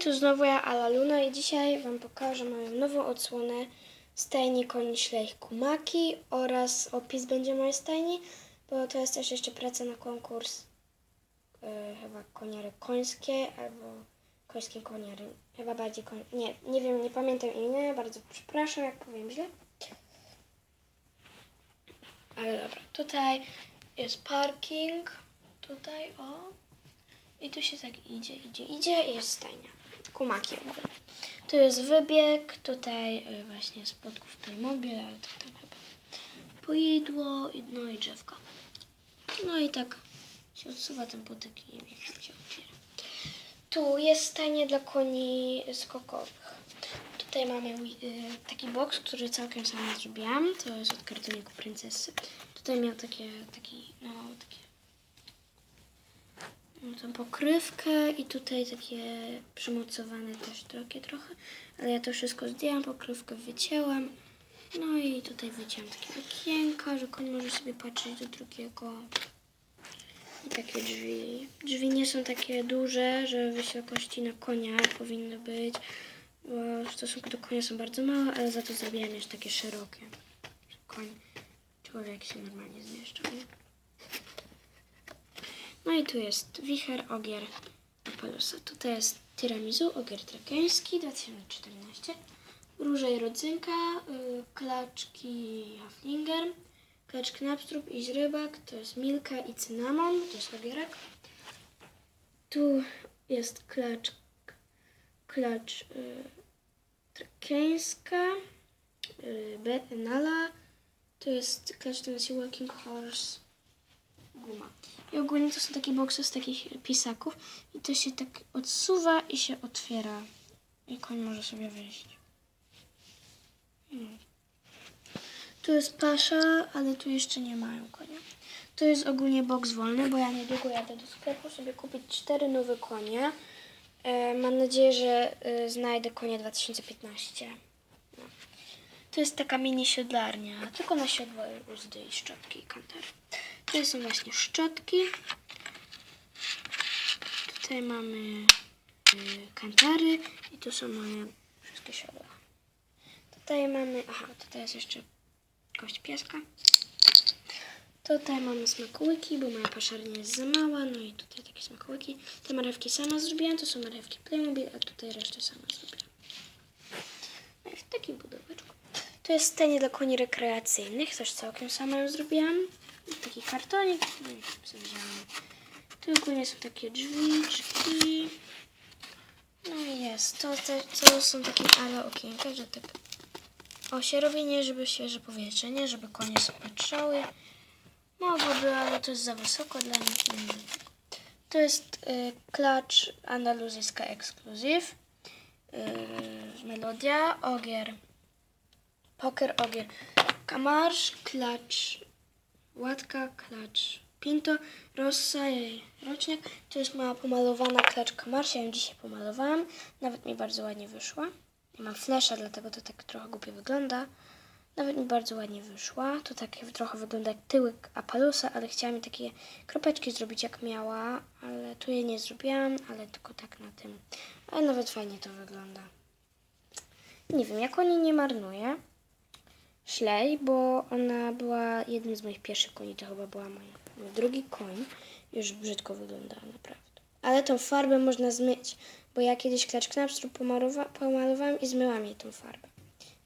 tu znowu ja, Ala Luna i dzisiaj Wam pokażę moją nową odsłonę stajni koni Szlejch Kumaki oraz opis będzie mojej stajni, bo to jest też jeszcze praca na konkurs e, chyba koniary końskie albo końskie koniary, chyba bardziej koń... nie, nie wiem, nie pamiętam imienia, bardzo przepraszam jak powiem źle. Ale dobra, tutaj jest parking, tutaj o, i tu się tak idzie, idzie, idzie i jest stajnia. Kumaki ogólnie. Tu jest wybieg, tutaj y, właśnie spotków Playmobil, ale to tam chyba no i drzewko. No i tak się odsuwa ten płotek i się otwiera. Tu jest stajnia dla koni skokowych. Tutaj mamy y, taki boks, który całkiem sama zrobiłam. To jest od kartoniku princesy. Tutaj miał takie, taki, no takie tą pokrywkę i tutaj takie przymocowane też drogie trochę, ale ja to wszystko zdjęłam, pokrywkę wycięłam. No i tutaj wycięłam takie okienka, że koń może sobie patrzeć do drugiego. I takie drzwi. Drzwi nie są takie duże, że wysokości na konia powinny być, bo w stosunku do konia są bardzo małe, ale za to zrobiłam jeszcze takie szerokie. Koń, człowiek się normalnie zmieszczał. Nie? No i tu jest wicher, ogier Apelusa. Tutaj jest tiramisu, ogier trakeński 2014. Róża i rodzynka, y, klaczki Haflinger, klacz Knapstrup i źrybak, to jest Milka i cynamon, to jest ogierek. Tu jest klacz, klacz y, trakeńska, y, to jest klacz to się Walking Horse, guma. I ogólnie to są takie boksy z takich pisaków i to się tak odsuwa i się otwiera. I koń może sobie wyjść. Mm. Tu jest pasza, ale tu jeszcze nie mają konia. To jest ogólnie boks wolny, bo ja niedługo jadę do sklepu sobie kupić cztery nowe konie. E, mam nadzieję, że e, znajdę konie 2015. To jest taka mini siodlarnia, tylko na siodło, uzdy i szczotki i kantery. Tutaj są właśnie szczotki. Tutaj mamy y, kantary i tu są moje wszystkie siodła. Tutaj mamy, aha, tutaj jest jeszcze kość pieska. Tutaj mamy smakołyki, bo moja paszarnia jest za mała, no i tutaj takie smakołyki. Te marewki sama zrobiłam, to są marewki Playmobil, a tutaj resztę sama zrobiłam. No i w takim pudełeczku. To jest stanie dla koni rekreacyjnych, też całkiem sama ją zrobiłam. Taki kartonik, no. Tu ogólnie są takie drzwiczki. No i jest. To, te, to są takie ale okienka, że tak o się żeby świeże powietrze, nie żeby konie sobie patrzały. Mogłoby, ale to jest za wysoko dla nich. To jest y, klacz andaluzyjska ekskluzyw. Y, melodia, ogier. Poker, ogier. Kamarsz, klacz Łatka, klacz Pinto, Rossa, jej rocznik. To jest moja pomalowana klaczka Marsia, ją dzisiaj pomalowałam. Nawet mi bardzo ładnie wyszła. Ja mam flesza, dlatego to tak trochę głupio wygląda. Nawet mi bardzo ładnie wyszła. To tak trochę wygląda jak tyłek Apalusa, ale chciałam mi takie kropeczki zrobić jak miała, ale tu je nie zrobiłam, ale tylko tak na tym. Ale nawet fajnie to wygląda. Nie wiem, jak oni nie marnuję. Szlej, bo ona była jednym z moich pierwszych koni, to chyba była moja, mój drugi koń. Już brzydko wyglądała, naprawdę. Ale tą farbę można zmyć, bo ja kiedyś klacz knapstrup pomalowa- pomalowałam i zmyłam jej tą farbę.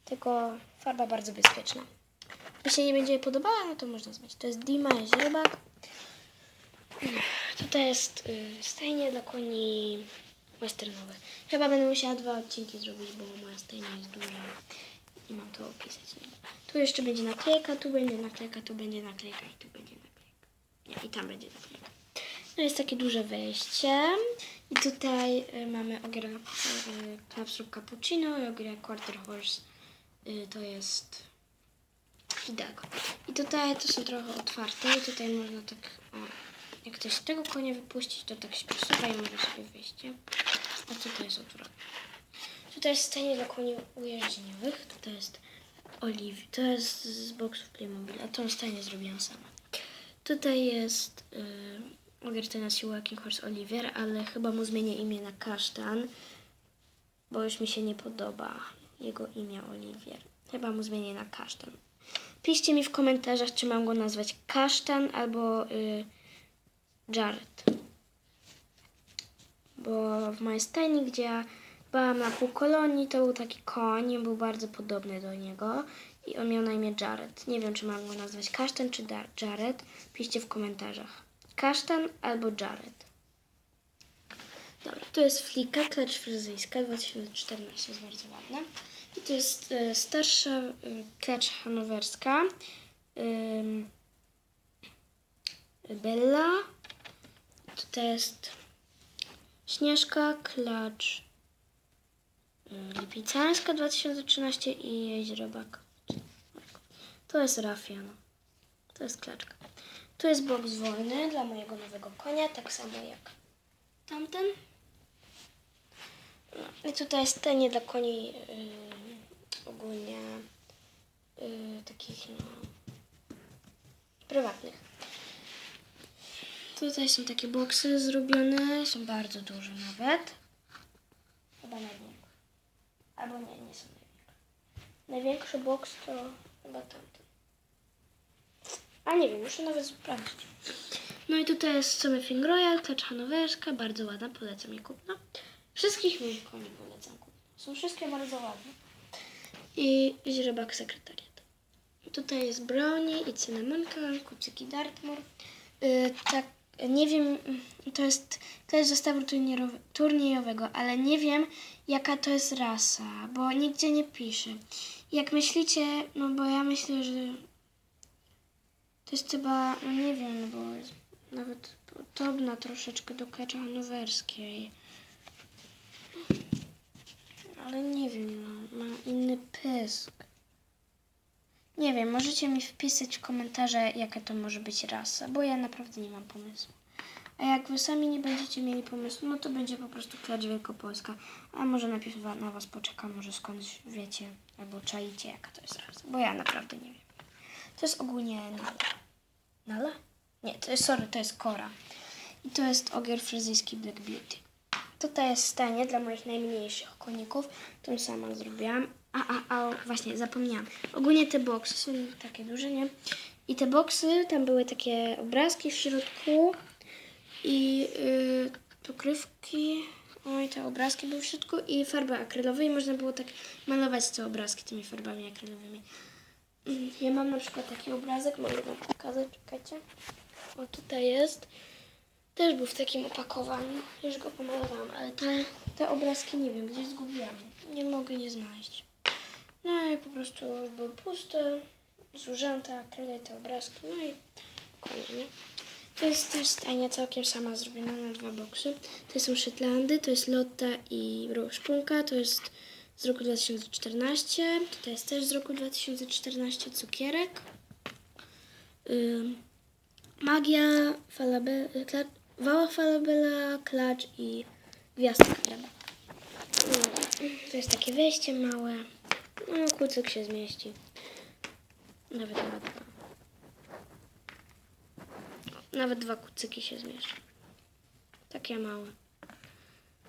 Tylko farba bardzo bezpieczna. Jeśli się nie będzie jej podobała, no to można zmyć. To jest Dima źrebak. Tutaj jest y, stajnia dla koni westernowych. Chyba będę musiała dwa odcinki zrobić, bo moja stajnia jest duża i mam to opisać. Tu jeszcze będzie naklejka, tu będzie naklejka, tu będzie naklejka i tu będzie naklejka. Nie, i tam będzie naklejka. No jest takie duże wejście i tutaj y, mamy ogier y, Knapstrup Cappuccino i ogier Quarter Horse. Y, to jest Hidalgo. I tutaj to są trochę otwarte i tutaj można tak, o, jak ktoś tego konia wypuścić, to tak się przesuwa i może sobie wyjść. A to jest otwarte? Tutaj jest stajnie dla koni ujeżdżeniowych. Tutaj jest Oliwia. To jest z boksów Playmobil, a tą stajnię zrobiłam sama. Tutaj jest Ogier Tennessee Walking Horse Oliver, ale chyba mu zmienię imię na Kasztan, bo już mi się nie podoba jego imię Oliwier. Chyba mu zmienię na kasztan. Piszcie mi w komentarzach, czy mam go nazwać kasztan albo y, Jared. Bo w mojej stajni, gdzie ja byłam na pół kolonii, to był taki koń, był bardzo podobny do niego i on miał na imię Jared. Nie wiem, czy mam go nazwać kasztan czy Jared. Piszcie w komentarzach. Kasztan albo Jared. Dobra, to jest flika, klacz fryzyjska 2014, jest bardzo ładna. I to jest e, starsza e, klacz hanowerska. Ym, Bella. Tutaj jest Śnieżka, klacz Lipicańska 2013 i Jeździorobak. To jest Rafian. To jest klaczka. Tu jest boks wolny dla mojego nowego konia, tak samo jak tamten. No, I tutaj jest stanie dla koni yy, ogólnie yy, takich no, prywatnych. Tutaj są takie boksy zrobione, są bardzo duże nawet. Chyba największe. Albo nie, nie są największe. Największy boks to chyba tamten. A nie wiem, muszę nawet sprawdzić. No i tutaj jest Something Royal, klacz hanowerska, bardzo ładna, polecam je kupno. Wszystkich moich koni polecam kupno. Są wszystkie bardzo ładne. I źrebak sekretariat. Tutaj jest brownie i cynamonka, kucyki Dartmoor. Yy, tak, nie wiem, to jest, to jest zestawu turniejowego, ale nie wiem jaka to jest rasa, bo nigdzie nie pisze. Jak myślicie, no bo ja myślę, że to jest chyba, no nie wiem, bo nawet podobna troszeczkę do klecza hanowerskiej. Ale nie wiem, no, ma inny pysk. Nie wiem, możecie mi wpisać w komentarze, jaka to może być rasa, bo ja naprawdę nie mam pomysłu. A jak wy sami nie będziecie mieli pomysłu, no to będzie po prostu klacz wielkopolska. A może najpierw na was poczekam, może skądś wiecie, albo czaicie, jaka to jest rasa, bo ja naprawdę nie wiem. To jest ogólnie nala. Nala? Nie, to jest, sorry, to jest kora. I to jest ogier fryzyjski Black Beauty. Tutaj jest stanie dla moich najmniejszych koników. Tą sama zrobiłam. A, a, a, właśnie, zapomniałam. Ogólnie te boksy są takie duże, nie? I te boksy, tam były takie obrazki w środku i yy, pokrywki. Oj, te obrazki były w środku i farby akrylowe i można było tak malować te obrazki tymi farbami akrylowymi. Mm, Ja mam na przykład taki obrazek, mogę wam pokazać, czekajcie. O, tutaj jest. Też był w takim opakowaniu. Już go pomalowałam, ale te, te obrazki nie wiem, gdzieś zgubiłam. Nie mogę je znaleźć. No i po prostu były puste, zużyte akryle te obrazki, no i koniec, nie? To jest też stajnia całkiem sama zrobiona na dwa boksy. To są Shetlandy, to jest Lotta i Szpunka, to jest z roku 2014. Tutaj jest też z roku 2014 cukierek. Magia, falabe, wała falabella, klacz i gwiazdka chleba. Mm, To jest takie wejście małe. No, kucyk się zmieści. Nawet na dwa. Nawet dwa kucyki się zmieszczą. Takie małe.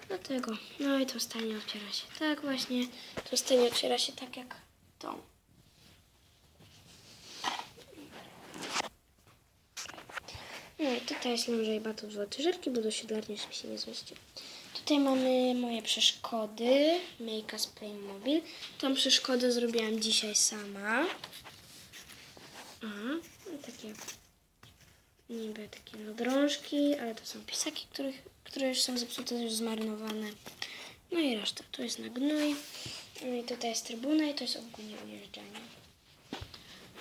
Dlatego. No i to stanie otwiera się tak właśnie. To stanie otwiera się tak jak to. No i tutaj jest lżej batut złoty żerki, bo do siedlarni mi się nie zmieści. Tutaj mamy moje przeszkody. Make us Playmobil. Tą przeszkodę zrobiłam dzisiaj sama. No takie niby takie drążki, ale to są pisaki, których, które już są zepsute, już zmarynowane. No i reszta. Tu jest na gnój. No i tutaj jest trybuna i to jest ogólnie ujeżdżanie.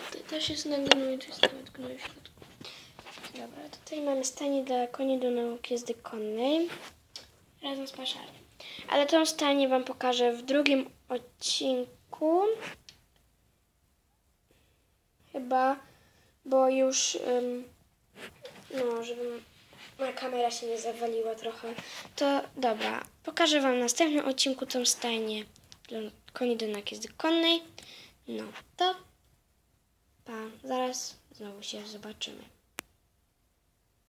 Tutaj też jest na gnój, tu jest nawet gnój w środku. Dobra, tutaj mamy stanie dla koni do nauki jazdy konnej razem z paszarem. Ale tą stanie Wam pokażę w drugim odcinku. Chyba, bo już, ym, no, żeby moja kamera się nie zawaliła trochę. To dobra, pokażę Wam w następnym odcinku tą stajnię dla koni do nauki jazdy konnej. No, to pa, zaraz znowu się zobaczymy.